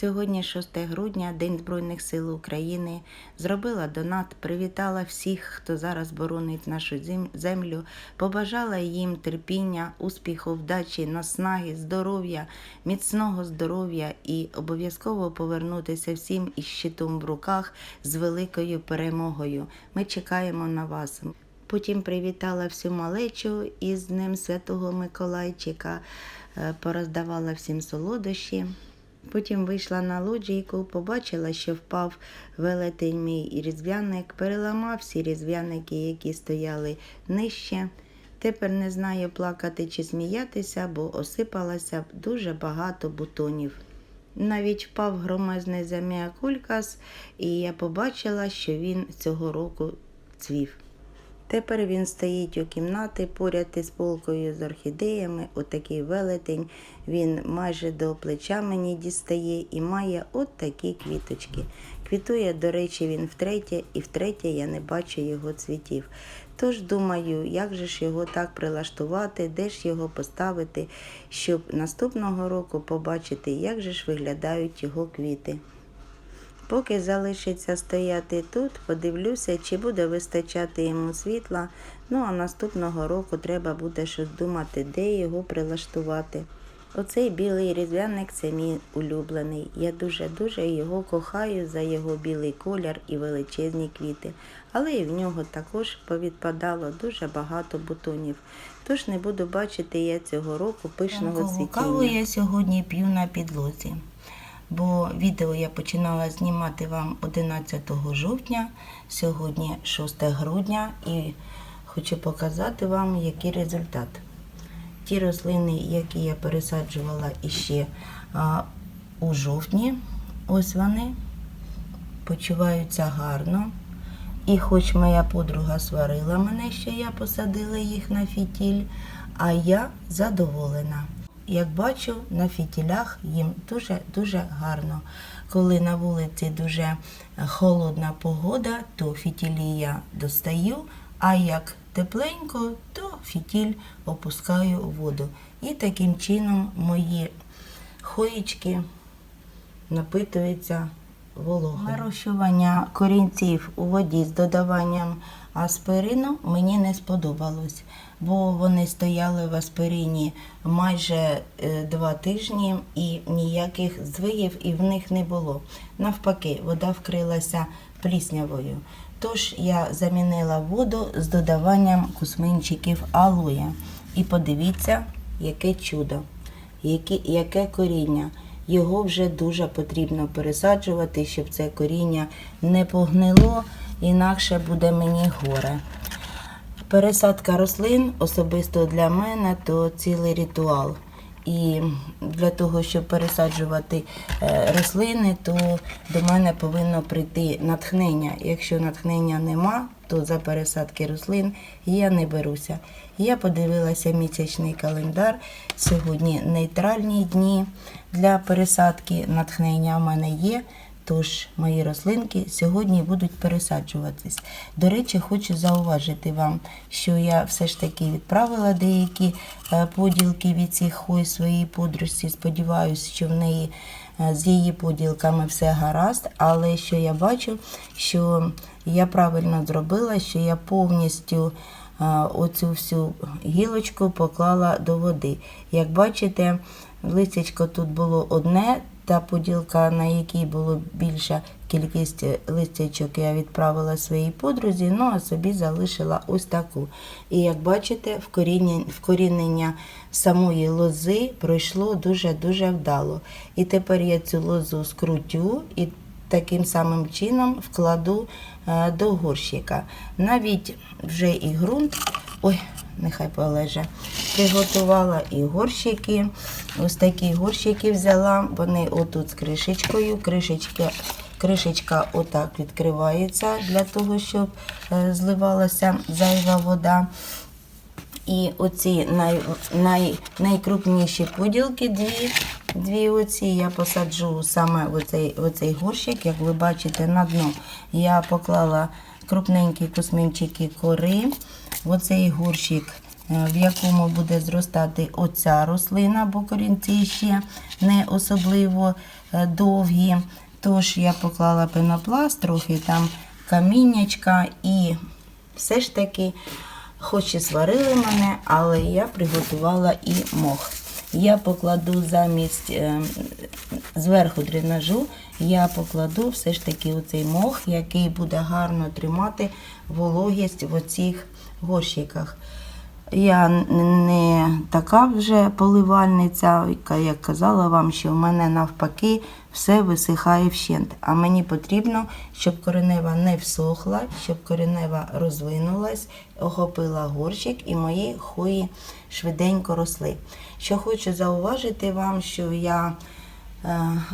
Сьогодні 6 грудня, День Збройних сил України. Зробила донат, привітала всіх, хто зараз боронить нашу землю, побажала їм терпіння, успіху, вдачі, наснаги, здоров'я, міцного здоров'я і обов'язково повернутися всім із щитом в руках з великою перемогою. Ми чекаємо на вас. Потім привітала всю малечу із Днем Святого Миколайчика, е, пороздавала всім солодощі. Потім вийшла на лоджійку, побачила, що впав велетень мій різдвяник, переламав всі різдвяники, які стояли нижче. Тепер не знаю, плакати чи сміятися, бо осипалося дуже багато бутонів. Навіть впав громезний заміакулькас, і я побачила, що він цього року цвів. Тепер він стоїть у кімнаті поряд із полкою з орхідеями, отакий велетень. Він майже до плеча мені дістає і має от такі квіточки. Квітує, до речі, він втретє, і втретє я не бачу його цвітів. Тож думаю, як же ж його так прилаштувати, де ж його поставити, щоб наступного року побачити, як же ж виглядають його квіти. Поки залишиться стояти тут, подивлюся, чи буде вистачати йому світла. Ну а наступного року треба буде щось думати, де його прилаштувати. Оцей білий різдвяник це мій улюблений. Я дуже-дуже його кохаю за його білий колір і величезні квіти. Але і в нього також повідпадало дуже багато бутонів. Тож не буду бачити я цього року пишного цвітіння. каву я сьогодні п'ю на підлозі, бо відео я починала знімати вам 11 жовтня, сьогодні 6 грудня, і хочу показати вам, який результат. Ті рослини, які я пересаджувала іще у жовтні, ось вони почуваються гарно. І хоч моя подруга сварила мене, що я посадила їх на фітіль, а я задоволена. Як бачу, на фітілях їм дуже-дуже гарно. Коли на вулиці дуже холодна погода, то фітілі я достаю, а як тепленько, то фітіль опускаю у воду. І таким чином мої хоїчки напитуються вологою. Нарощування корінців у воді з додаванням аспирину мені не сподобалось, бо вони стояли в аспирині майже е, два тижні і ніяких звиїв і в них не було. Навпаки, вода вкрилася пліснявою. Тож я замінила воду з додаванням кусминчиків алоя. І подивіться, яке чудо, яке, яке коріння. Його вже дуже потрібно пересаджувати, щоб це коріння не погнило, інакше буде мені горе. Пересадка рослин особисто для мене то цілий ритуал. І для того, щоб пересаджувати е, рослини, то до мене повинно прийти натхнення. Якщо натхнення нема, то за пересадки рослин я не беруся. Я подивилася місячний календар. Сьогодні нейтральні дні для пересадки. Натхнення в мене є. Тож мої рослинки сьогодні будуть пересаджуватись. До речі, хочу зауважити вам, що я все ж таки відправила деякі е, поділки від цих хой своїй подружці. Сподіваюся, що в неї е, з її поділками все гаразд. Але що я бачу, що я правильно зробила, що я повністю е, оцю всю гілочку поклала до води. Як бачите, листячко тут було одне. Та поділка, на якій було більша кількість листячок, я відправила своїй подрузі, ну а собі залишила ось таку. І як бачите, вкорінення самої лози пройшло дуже-дуже вдало. І тепер я цю лозу скрутю і таким самим чином вкладу е, до горщика. Навіть вже і ґрунт. Ой, нехай полеже. Приготувала і горщики. Ось такі горщики взяла. Вони отут з кришечкою. Кришечка, кришечка отак відкривається для того, щоб е, зливалася зайва вода. І оці най, най, найкрупніші поділки, дві, дві оці я посаджу саме в оцей, в оцей горщик. Як ви бачите, на дно я поклала крупненькі кусминчики кори в оцей горщик, е, в якому буде зростати оця рослина, бо корінці ще не особливо е, довгі. Тож я поклала пенопласт, трохи там каміннячка і все ж таки, хоч і сварили мене, але я приготувала і мох. Я покладу замість е, зверху дренажу, я покладу все ж таки оцей мох, який буде гарно тримати вологість в оцих горщиках. Я не така вже поливальниця, яка як казала вам, що в мене навпаки все висихає вщент. А мені потрібно, щоб коренева не всохла, щоб коренева розвинулась, охопила горщик і мої хої швиденько росли. Що хочу зауважити вам, що я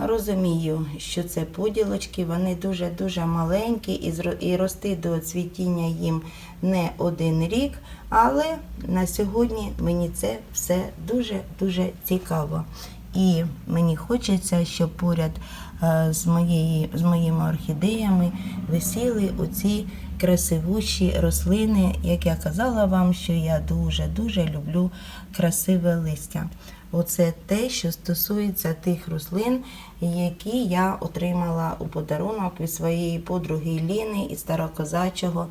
Розумію, що це поділочки, вони дуже-дуже маленькі і рости до цвітіння їм не один рік, але на сьогодні мені це все дуже-дуже цікаво. І мені хочеться, щоб поряд е, з, моєї, з моїми орхідеями висіли оці красивущі рослини. Як я казала вам, що я дуже-дуже люблю красиве листя. Оце те, що стосується тих рослин, які я отримала у подарунок від своєї подруги Ліни із Старокозачого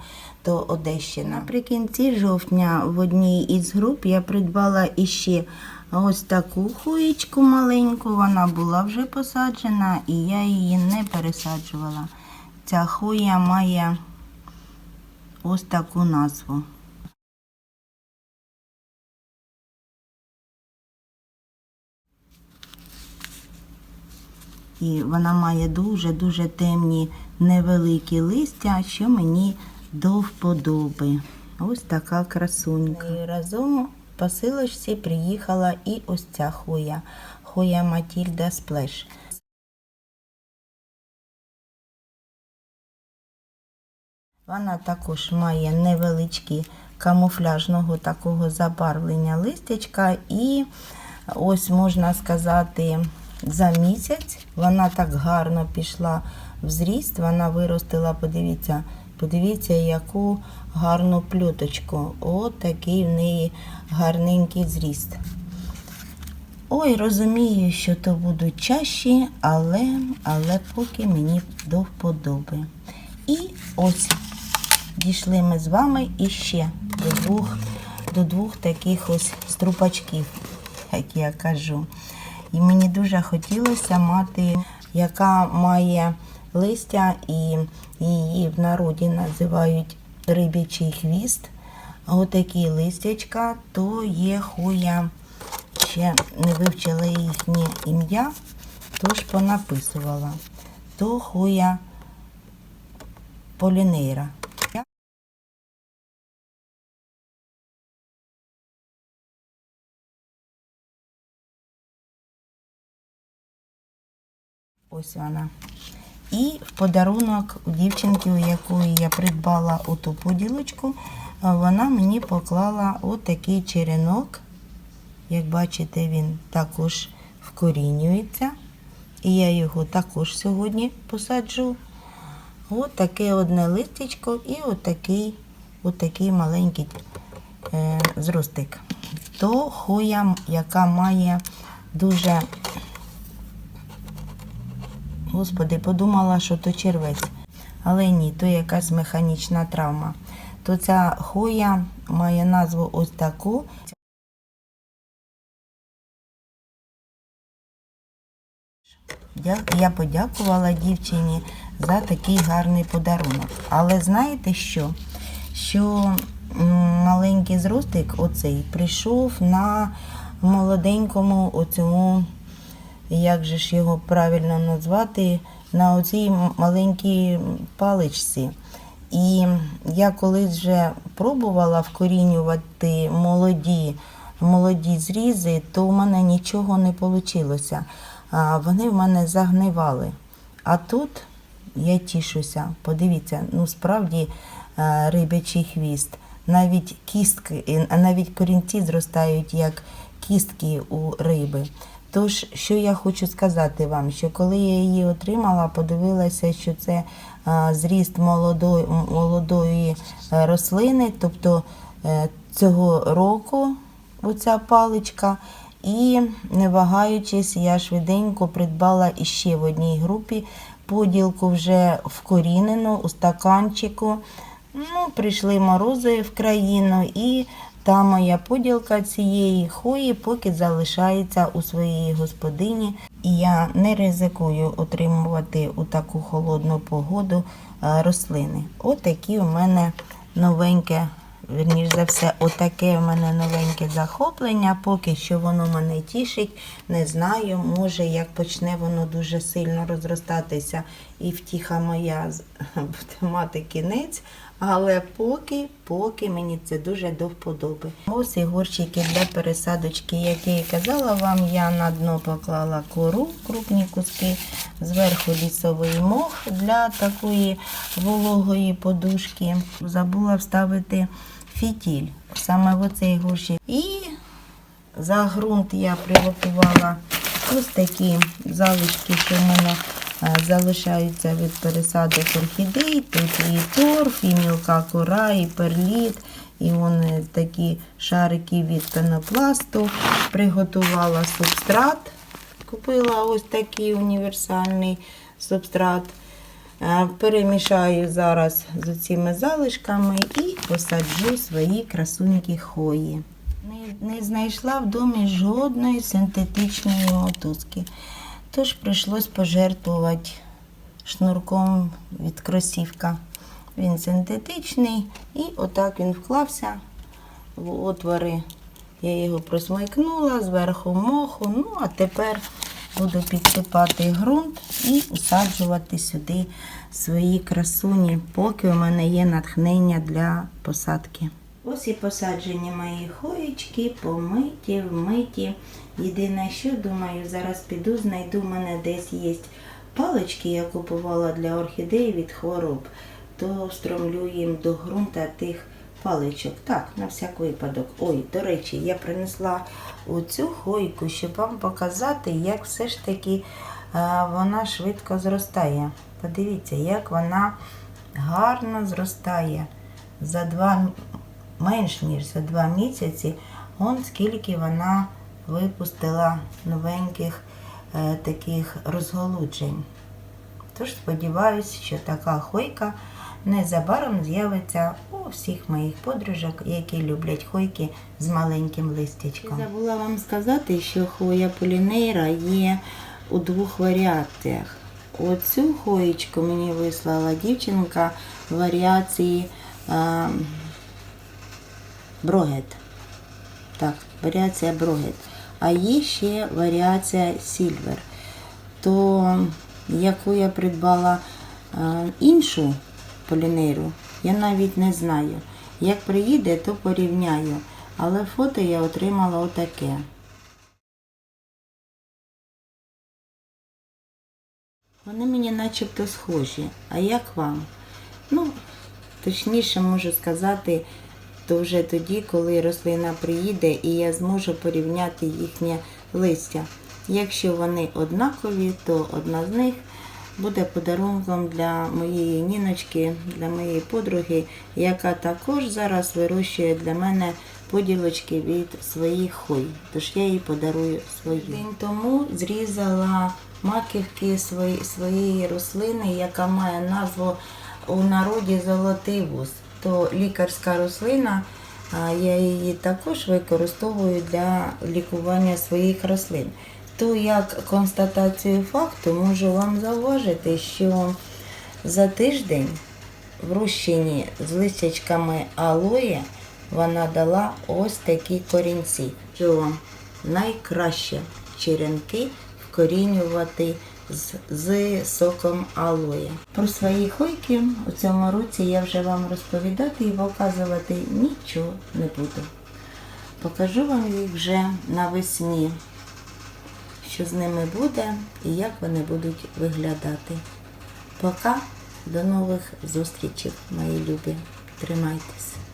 до Одещини. Наприкінці жовтня в одній із груп я придбала іще ось таку хуєчку маленьку. Вона була вже посаджена, і я її не пересаджувала. Ця хуя має ось таку назву. І вона має дуже-дуже темні невеликі листя, що мені до вподоби. Ось така красунька. І разом в посилочці приїхала і ось ця хоя. Хоя Матільда Сплеш. Вона також має невеличкі камуфляжного такого забарвлення листячка і ось можна сказати за місяць вона так гарно пішла в зріст, вона виростила, подивіться, подивіться, яку гарну плюточку. От такий в неї гарненький зріст. Ой, розумію, що то будуть чащі, але, але поки мені до вподоби. І ось дійшли ми з вами іще до двох, до двох таких ось струпачків, як я кажу. І мені дуже хотілося мати, яка має листя, і її в народі називають рибячий хвіст. Отакі листячка, то є хуя, ще не вивчила їхнє ім'я, тож понаписувала. То хуя полінейра. Ось вона. І в подарунок у дівчинки, у якої я придбала оту поділочку, вона мені поклала отакий черенок. Як бачите, він також вкорінюється. І я його також сьогодні посаджу. От таке одне листячко і отакий, отакий маленький е, зростик. То хоя, яка має дуже Господи, подумала, що то червець. Але ні, то якась механічна травма. То ця хоя має назву ось таку. Я подякувала дівчині за такий гарний подарунок. Але знаєте що? Що маленький зростик оцей прийшов на молоденькому оцьому як же ж його правильно назвати, на оцій маленькій паличці. І я колись вже пробувала вкорінювати молоді, молоді зрізи, то в мене нічого не вийшло. Вони в мене загнивали. А тут я тішуся. Подивіться, ну справді рибячий хвіст. Навіть кістки, навіть корінці зростають як кістки у риби. Тож, що я хочу сказати вам, що коли я її отримала, подивилася, що це зріст молодої, молодої е, рослини, тобто е, цього року оця паличка. І не вагаючись, я швиденько придбала іще в одній групі поділку вже вкорінену у стаканчику. Ну, прийшли морози в країну, і та моя поділка цієї хої поки залишається у своїй господині. І я не ризикую отримувати у таку холодну погоду е, рослини. Отакі у мене новеньке, верніш за все, отаке у мене новеньке захоплення. Поки що воно мене тішить. Не знаю, може, як почне воно дуже сильно розростатися, і втіха моя буде мати кінець. Але поки, поки мені це дуже до вподоби. Ось горщики для пересадочки, як я казала вам, я на дно поклала кору, крупні куски, зверху лісовий мох для такої вологої подушки. Забула вставити фітіль саме в оцей горщик. І за ґрунт я приготувала ось такі залишки, що в мене залишаються від пересадок орхідей. Тут і торф, і мілка кора, і перліт, і вони такі шарики від пенопласту. Приготувала субстрат. Купила ось такий універсальний субстрат. Е, Перемішаю зараз з цими залишками і посаджу свої красунькі хої. Не, не знайшла в домі жодної синтетичної мотузки. Тож прийшлось пожертвувати шнурком від кросівка. Він синтетичний і отак він вклався в отвори. Я його просмикнула зверху моху. Ну, а тепер буду підсипати ґрунт і усаджувати сюди свої красуні, поки у мене є натхнення для посадки. Ось і посаджені мої хоєчки, помиті, вмиті. Єдине, що думаю, зараз піду, знайду, в мене десь є палички, я купувала для орхідей від хвороб, то встромлю їм до ґрунта тих паличок. Так, на всяк випадок. Ой, до речі, я принесла оцю хойку, щоб вам показати, як все ж таки е, вона швидко зростає. Подивіться, як вона гарно зростає. За два менш ніж за два місяці, он скільки вона випустила новеньких е, таких розголуджень. Тож сподіваюся, що така хойка незабаром з'явиться у всіх моїх подружок, які люблять хойки з маленьким листячком. Забула вам сказати, що хвоя полінейра є у двох варіаціях. Оцю хоєчку мені вислала дівчинка варіації е, брогет. Так, варіація брогет. А є ще варіація сільвер. То яку я придбала е, іншу полінейру, я навіть не знаю. Як приїде, то порівняю. Але фото я отримала отаке. Вони мені начебто схожі. А як вам? Ну, точніше можу сказати, то вже тоді, коли рослина приїде, і я зможу порівняти їхнє листя. Якщо вони однакові, то одна з них буде подарунком для моєї ніночки, для моєї подруги, яка також зараз вирощує для мене поділочки від своїх хой. Тож я їй подарую свої. День тому зрізала маківки своєї рослини, яка має назву у народі золотий вуз. То лікарська рослина. Я її також використовую для лікування своїх рослин. То як констатацію факту можу вам зауважити, що за тиждень в розчині з листячками алоє вона дала ось такі корінці, що найкраще черенки вкорінювати з, з соком алоє. Про свої хойки у цьому році я вже вам розповідати і показувати нічого не буду. Покажу вам їх вже навесні, що з ними буде і як вони будуть виглядати. Пока, до нових зустрічей, мої любі. Тримайтеся.